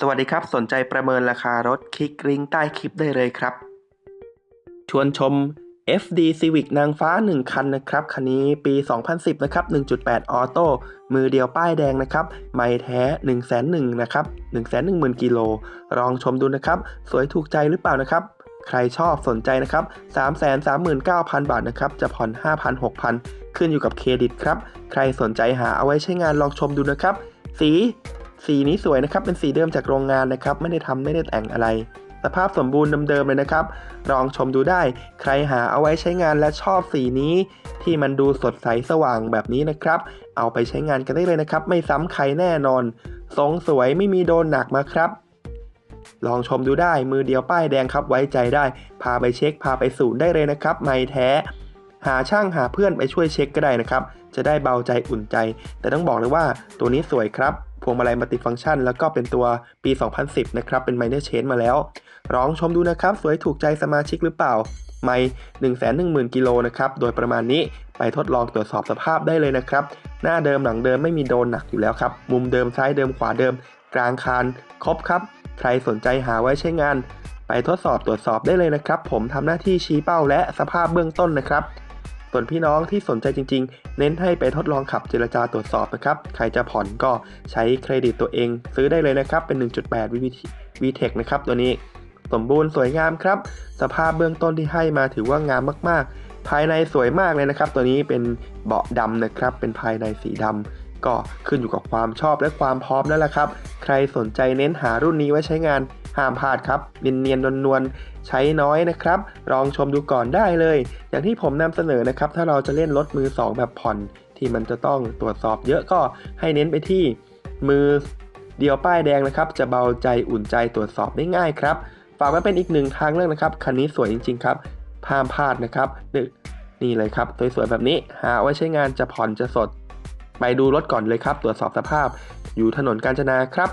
สวัสดีครับ สนใจประเมินราคารถคลิกลิงก์ใต้คลิปได้เลยครับ ชวนชม FD Civic นางฟ้า 1 คันนะครับ คันนี้ปี 2010 นะครับ 1.8 ออโต้ มือเดียวป้ายแดงนะครับ ไม่แท้1 1 0 0 0นะครับ 110,000 กิโล ลองชมดูนะครับ สวยถูกใจหรือเปล่านะครับ ใครชอบสนใจนะครับ 339,000 บาทนะครับ จะผ่อน 5,000 6,000 ขึ้นอยู่กับเครดิตครับ ใครสนใจหาเอาไว้ใช้งานลองชมดูนะครับ สี สีนี้สวยนะครับ เป็นสีเดิมจากโรงงานนะครับ ไม่ได้ทำไม่ได้แต่งอะไร สภาพสมบูรณ์เดิมๆเลยนะครับ ลองชมดูได้ ใครหาเอาไว้ใช้งานและชอบสีนี้ ที่มันดูสดใสสว่างแบบนี้นะครับ เอาไปใช้งานกันได้เลยนะครับ ไม่ซ้ำใครแน่นอน ทรงสวยไม่มีโดนหนักมาครับลองชมดูได้มือเดียวป้ายแดงครับไว้ใจได้ พาไปเช็คพาไปศูนย์ได้เลยนะครับ ไม่แท้ หาช่างหาเพื่อนไปช่วยเช็คก็ได้นะครับ จะได้เบาใจอุ่นใจ แต่ต้องบอกเลยว่าตัวนี้สวยครับ วงมาลัยมัลติฟังก์ชัน แล้วก็เป็นตัวปี 2010 นะครับ เป็นไมเนอร์เชนมาแล้ว ลองชมดูนะครับ สวยถูกใจสมาชิกหรือเปล่า ไม่ 1 1 0 0 0 0 กิโลนะครับ โดยประมาณนี้ไปทดลองตรวจสอบสภาพได้เลยนะครับ หน้าเดิมหลังเดิมไม่มีโดนหนักอยู่แล้วครับ มุมเดิมซ้ายเดิมขวาเดิม กลางคานครบครับ ใครสนใจหาไว้ใช้งาน ไปทดสอบตรวจสอบได้เลยนะครับ ผมทำหน้าที่ชี้เป้าและสภาพเบื้องต้นนะครับ ส่วนพี่น้องที่สนใจจริง ๆ เน้นให้ไปทดลองขับเจรจาตรวจสอบนะครับ ใครจะผ่อนก็ใช้เครดิตตัวเอง ซื้อได้เลยนะครับ เป็น 1.8 VTEC นะครับตัวนี้ สมบูรณ์สวยงามครับ สภาพเบื้องต้นที่ให้มาถือว่างามมากๆ ภายในสวยมากเลยนะครับ ตัวนี้เป็นเบาะดำนะครับ เป็นภายในสีดำก็ขึ้นอยู่กับความชอบและความพร้อมนั่นแหละครับ ใครสนใจเน้นหารุ่นนี้ไว้ใช้งาน ห้ามพลาดครับเนียนๆนวลๆใช้น้อยนะครับ ลองชมดูก่อนได้เลย อย่างที่ผมนำเสนอนะครับ ถ้าเราจะเล่นรถมือ 2 แบบผ่อน ที่มันจะต้องตรวจสอบเยอะก็ให้เน้นไปที่มือเดียวป้ายแดงนะครับ จะเบาใจอุ่นใจตรวจสอบได้ง่ายครับฝากไว้เป็นอีกหนึ่งทางเลือกนะครับคันนี้สวยจริง ๆ ครับห้ามพลาดนะครับนี่นี่เลยครับสวยๆแบบนี้ หาไว้ใช้งานจะผ่อนจะสด ไปดูรถก่อนเลยครับ ตรวจสอบสภาพ อยู่ถนนกาญจนาครับ